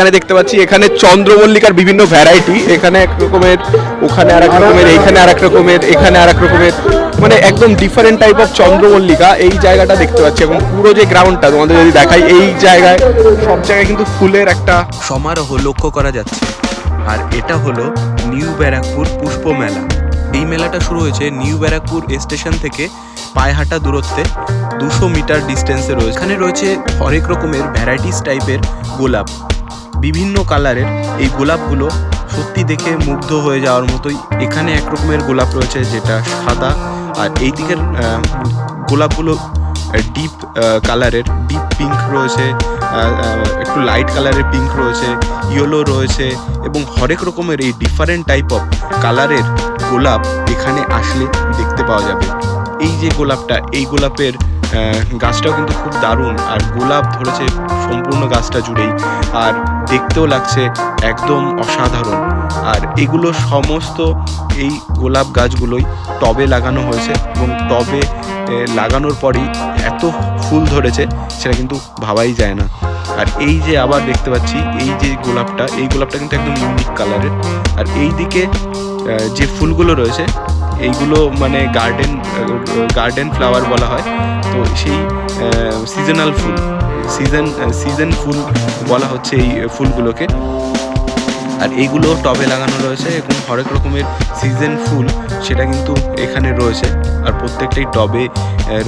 এখানে দেখতে পাচ্ছি এখানে চন্দ্রমল্লিকার বিভিন্ন ভ্যারাইটি এখানে এক রকমের ওখানে আর এক রকমের এখানে আর এক রকমের এখানে আর এক রকমের মানে একদম ডিফারেন্ট টাইপ অফ চন্দ্রমল্লিকা এই জায়গাটা দেখতে পাচ্ছি এবং পুরো যে গ্রাউন্ডটা তোমাদের যদি দেখাই এই জায়গায় সব জায়গায় কিন্তু ফুলের একটা সমারোহ লক্ষ্য করা যাচ্ছে। আর এটা হলো নিউ ব্যারাকপুর পুষ্প মেলা। এই মেলাটা শুরু হয়েছে নিউ ব্যারাকপুর স্টেশন থেকে পায়হাটা দূরত্বে দুশো মিটার ডিস্টেন্সে রয়েছে। এখানে রয়েছে হরেক রকমের ভ্যারাইটিস টাইপের গোলাপ। বিভিন্ন কালারের এই গোলাপগুলো সত্যি দেখে মুগ্ধ হয়ে যাওয়ার মতোই। এখানে এক রকমের গোলাপ রয়েছে, যেটা সাদা। আর এই দিকের গোলাপগুলো ডিপ কালারের, ডিপ পিঙ্ক রয়েছে একটু লাইট কালারের পিঙ্ক রয়েছে, ইয়েলো রয়েছে, এবং হরেক রকমের এই ডিফারেন্ট টাইপ অফ কালারের গোলাপ এখানে আসলে দেখতে পাওয়া যাবে। এই যে গোলাপটা, এই গোলাপের গাছটাও কিন্তু খুব দারুণ। আর গোলাপ ধরেছে সম্পূর্ণ গাছটা জুড়েই। আর দেখতেও লাগছে একদম অসাধারণ। আর এগুলো সমস্ত এই গোলাপ গাছগুলোই টবে লাগানো হয়েছে এবং টবে লাগানোর পরেই এত ফুল ধরেছে সেটা কিন্তু ভাবাই যায় না। আর এই যে আবার দেখতে পাচ্ছি, এই যে গোলাপটা, এই গোলাপটা কিন্তু একদম ইউনিক কালারের আর এই দিকে যে ফুলগুলো রয়েছে এইগুলো মানে গার্ডেন গার্ডেন ফ্লাওয়ার বলা হয়। তো সেই সিজনাল ফুল সিজন সিজন ফুল বলা হচ্ছে এই ফুলগুলোকে। আর এইগুলো টবে লাগানো রয়েছে এবং হরেক রকমের সিজন ফুল সেটা কিন্তু এখানে রয়েছে। আর প্রত্যেকটাই টবে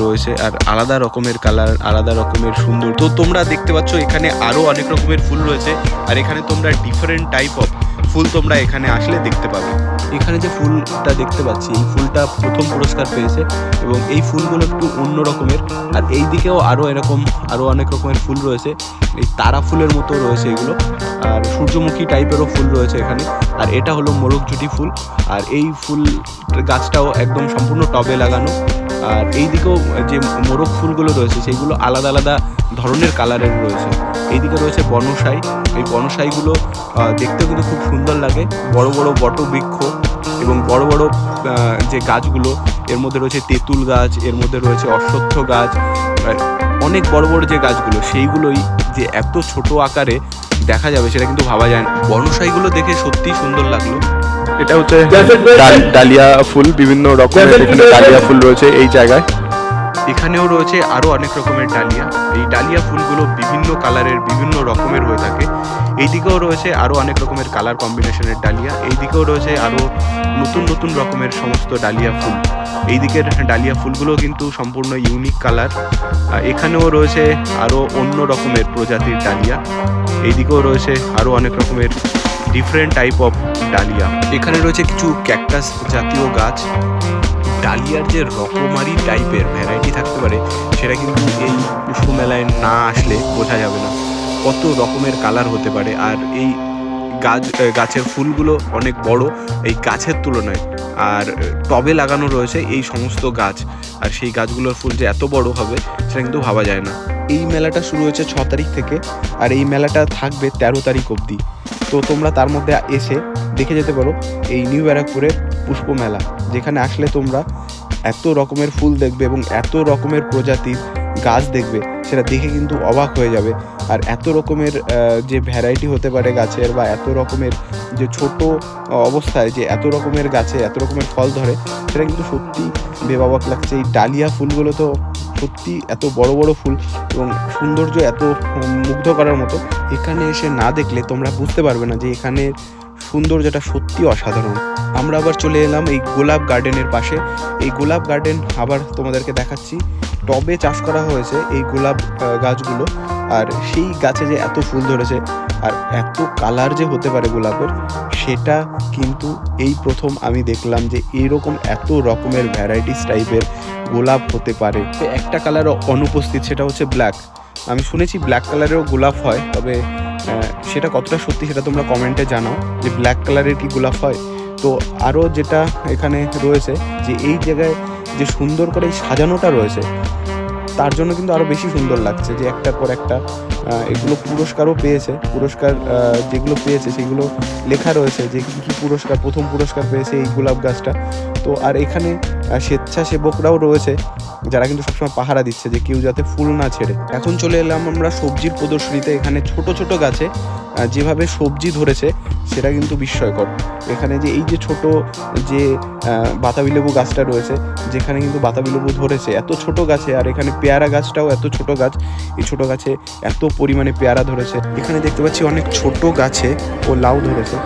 রয়েছে। আর আলাদা রকমের কালার আলাদা রকমের সুন্দর। তো তোমরা দেখতে পাচ্ছ এখানে আরও অনেক রকমের ফুল রয়েছে। আর এখানে তোমরা ডিফারেন্ট টাইপ অফ ফুল তোমরা এখানে আসলে দেখতে পাবে। এখানে যে ফুলটা দেখতে পাচ্ছি, এই ফুলটা প্রথম পুরস্কার পেয়েছে এবং এই ফুলগুলো একটু অন্য রকমের। আর এই দিকেও আরও এরকম আরও অনেক রকমের ফুল রয়েছে। এই তারা ফুলের মতো রয়েছে এগুলো। আর সূর্যমুখী টাইপেরও ফুল রয়েছে এখানে। আর এটা হলো মোরগজুটি ফুল। আর এই ফুল গাছটাও একদম সম্পূর্ণ টবে লাগানো। আর এই দিকেও যে মোরগ ফুলগুলো রয়েছে সেইগুলো আলাদা আলাদা ধরনের কালারের রয়েছে। এইদিকে রয়েছে বনসাই। এই বনসাইগুলো দেখতেও কিন্তু খুব সুন্দর লাগে। বড় বড় বটবৃক্ষ এবং বড় বড় যে গাছগুলো এর মধ্যে রয়েছে তেঁতুল গাছ এর মধ্যে রয়েছে অশ্বত্থ গাছ অনেক বড় বড় যে গাছগুলো সেইগুলোই যে এত ছোট আকারে দেখা যাবে সেটা কিন্তু ভাবা যায় না। বনসাইগুলো দেখে সত্যিই সুন্দর লাগল। এটা হচ্ছে ডাল- ডালিয়া ফুল বিভিন্ন রকমের এখানে ডালিয়া ফুল রয়েছে এই জায়গায়। এখানেও রয়েছে আরও অনেক রকমের ডালিয়া। এই ডালিয়া ফুলগুলো বিভিন্ন কালারের, বিভিন্ন রকমের হয়ে থাকে। এইদিকেও রয়েছে আরও অনেক রকমের কালার কম্বিনেশনের ডালিয়া। এইদিকেও রয়েছে আরও নতুন নতুন রকমের সমস্ত ডালিয়া ফুল। এই দিকের ডালিয়া ফুলগুলো কিন্তু সম্পূর্ণ ইউনিক কালার এখানেও রয়েছে আরও অন্য রকমের প্রজাতির ডালিয়া। এইদিকেও রয়েছে আরও অনেক রকমের ডিফারেন্ট টাইপ অফ ডালিয়া। এখানে রয়েছে কিছু ক্যাকটাস জাতীয় গাছ। ডালিয়ার যে রকমারি টাইপের ভ্যারাইটি থাকতে পারে, সেটা কিন্তু এই পুষ্প মেলায় না আসলে বোঝা যাবে না। কত রকমের কালার হতে পারে আর এই গাছ গাছের ফুলগুলো অনেক বড় এই গাছের তুলনায়। আর টবে লাগানো রয়েছে এই সমস্ত গাছ। আর সেই গাছগুলোর ফুল যে এত বড় হবে, সেটা কিন্তু ভাবা যায় না। এই মেলাটা শুরু হয়েছে ছ তারিখ থেকে, আর এই মেলাটা থাকবে তেরো তারিখ অবধি। তো তোমরা তার মধ্যে এসে দেখে যেতে পারো, এই নিউ ব্যারাকপুরের পুষ্প মেলা যেখানে আসলে তোমরা এত রকমের ফুল দেখবে এবং এত রকমের প্রজাতির গাছ দেখবে, সেটা দেখে কিন্তু অবাক হয়ে যাবে। আর এত রকমের যে ভ্যারাইটি হতে পারে গাছের বা এত রকমের যে ছোট অবস্থায় যে এত রকমের গাছে এত রকমের ফল ধরে, সেটা কিন্তু সত্যি বেবাবাক লাগছে। এই ডালিয়া ফুলগুলো তো সত্যি এত বড় বড় ফুল এবং সৌন্দর্য এত মুগ্ধ করার মতো। এখানে এসে না দেখলে তোমরা বুঝতে পারবে না যে এখানে সৌন্দর্যটা সত্যি অসাধারণ। আমরা আবার চলে এলাম এই গোলাপ গার্ডেনের পাশে। এই গোলাপ গার্ডেন আবার তোমাদেরকে দেখাচ্ছি। টবে চাষ করা হয়েছে এই গোলাপ গাছগুলো। আর সেই গাছে যে এত ফুল ধরেছে, আর এত কালার যে হতে পারে গোলাপের, সেটা কিন্তু এই প্রথম আমি দেখলাম যে এইরকম এত রকমের ভ্যারাইটিস টাইপের গোলাপ হতে পারে। একটা কালার অনুপস্থিত, সেটা হচ্ছে ব্ল্যাক আমি শুনেছি ব্ল্যাক কালারেরও গোলাপ হয়, তবে সেটা কতটা সত্যি সেটা তোমরা কমেন্টে জানাও, যে ব্ল্যাক কালারের কি গোলাপ হয়। তো আরও যেটা এখানে রয়েছে, যে এই জায়গায় যে সুন্দর করে এই সাজানোটা রয়েছে, তার জন্য কিন্তু আরও বেশি সুন্দর লাগছে, যে একটার পর একটা এগুলো পুরস্কারও পেয়েছে। পুরস্কার যেগুলো পেয়েছে সেগুলো লেখা রয়েছে, যে কী কী পুরস্কার, প্রথম পুরস্কার পেয়েছে এই গোলাপ গাছটা। তো আর এখানে স্বেচ্ছাসেবকরাও রয়েছে, যারা কিন্তু সবসময় পাহারা দিচ্ছে যে কেউ যাতে ফুল না ছেড়ে। এখন চলে এলাম আমরা সবজির প্রদর্শনীতে, এখানে ছোট ছোট গাছে যেভাবে সবজি ধরেছে, সেটা কিন্তু বিস্ময়কর। এখানে যে এই যে ছোট যে বাতাবি লেবু গাছটা রয়েছে, যেখানে কিন্তু বাতাবি লেবু ধরেছে, এত ছোট গাছে, আর এখানে পেয়ারা গাছটাও এত ছোট গাছ, এই ছোট গাছে এত পরিমাণে পেয়ারা ধরেছে। এখানে দেখতে পাচ্ছি অনেক ছোট গাছে ও লাউ ধরেছে,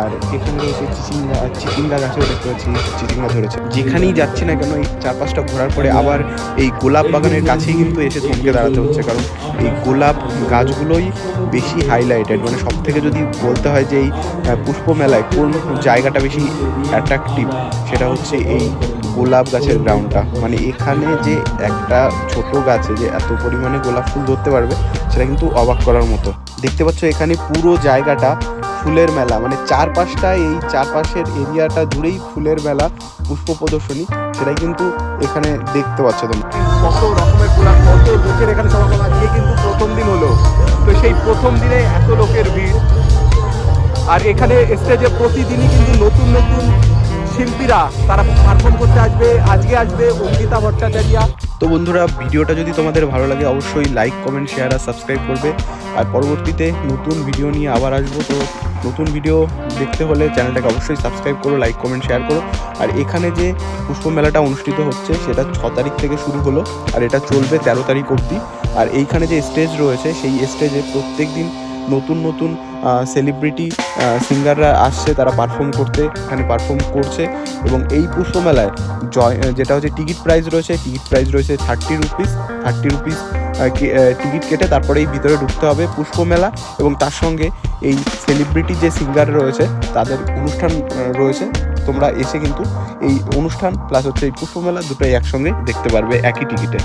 আর এখানে রয়েছে চিচিঙ্গা চিচিঙ্গা গাছেও দেখতে পাচ্ছি, চিচিঙ্গা ধরেছে। যেখানেই যাচ্ছি না কেন? এই চার পাঁচটা ঘোরার পরে আবার এই গোলাপ বাগানের কাছেই কিন্তু এসে থমকে দাঁড়াতে হচ্ছে। কারণ এই গোলাপ গাছগুলোই বেশি হাইলাইটেড মানে সব থেকে যদি বলতে হয় যে এই পুষ্প মেলায় কোন জায়গাটা বেশি অ্যাট্রাকটিভ সেটা হচ্ছে এই গোলাপ গাছের গ্রাউন্ডটা মানে এখানে যে একটা ছোট গাছে যে এত পরিমাণে গোলাপ ফুল ধরতে পারবে, সেটা কিন্তু অবাক করার মতো। দেখতে পাচ্ছ এখানে পুরো জায়গাটা ফুলের মেলা মানে চারপাশটা এই চারপাশের এরিয়াটা জুড়েই ফুলের মেলা, পুষ্প প্রদর্শনী, সেটাই কিন্তু এখানে দেখতে পাচ্ছ তোমরা। কত রকমের গোলাপ কত লোকের এখানে সমাগম আজকে কিন্তু প্রথম দিন হলো। তো সেই প্রথম দিনে এত লোকের ভিড়। আর এখানে স্টেজে প্রতিদিনই কিন্তু নতুন নতুন শিল্পীরা, তারা পারফর্ম করতে আসবে। আজকে আসবে অঙ্কিতা ভট্টাচার্যা। তো বন্ধুরা, ভিডিওটা যদি তোমাদের ভালো লাগে, অবশ্যই লাইক কমেন্ট শেয়ার আর সাবস্ক্রাইব করবে। আর পরবর্তীতে নতুন ভিডিও নিয়ে আবার আসব। তো নতুন ভিডিও দেখতে হলে চ্যানেলটাকে অবশ্যই সাবস্ক্রাইব করো লাইক কমেন্ট শেয়ার করো। আর এখানে যে পুষ্প মেলাটা অনুষ্ঠিত হচ্ছে, সেটা ছ তারিখ থেকে শুরু হলো, আর এটা চলবে তেরো তারিখ অবধি। আর এইখানে যে স্টেজ রয়েছে, সেই স্টেজে প্রত্যেক দিন নতুন নতুন সেলিব্রিটি সিঙ্গাররা আসছে, তারা পারফর্ম করতে, এখানে পারফর্ম করছে এবং এই পুষ্প মেলায় জয় যেটা হচ্ছে টিকিট প্রাইস রয়েছে টিকিট প্রাইস রয়েছে thirty rupees thirty rupees ticket কেটে তারপরে এই ভিতরে ঢুকতে হবে পুষ্প মেলা এবং তার সঙ্গে এই সেলিব্রিটি যে সিঙ্গার রয়েছে, তাদের অনুষ্ঠান রয়েছে। তোমরা এসে কিন্তু এই অনুষ্ঠান প্লাস হচ্ছে এই পুষ্প মেলা দুটোই একসঙ্গে দেখতে পারবে, একই টিকিটে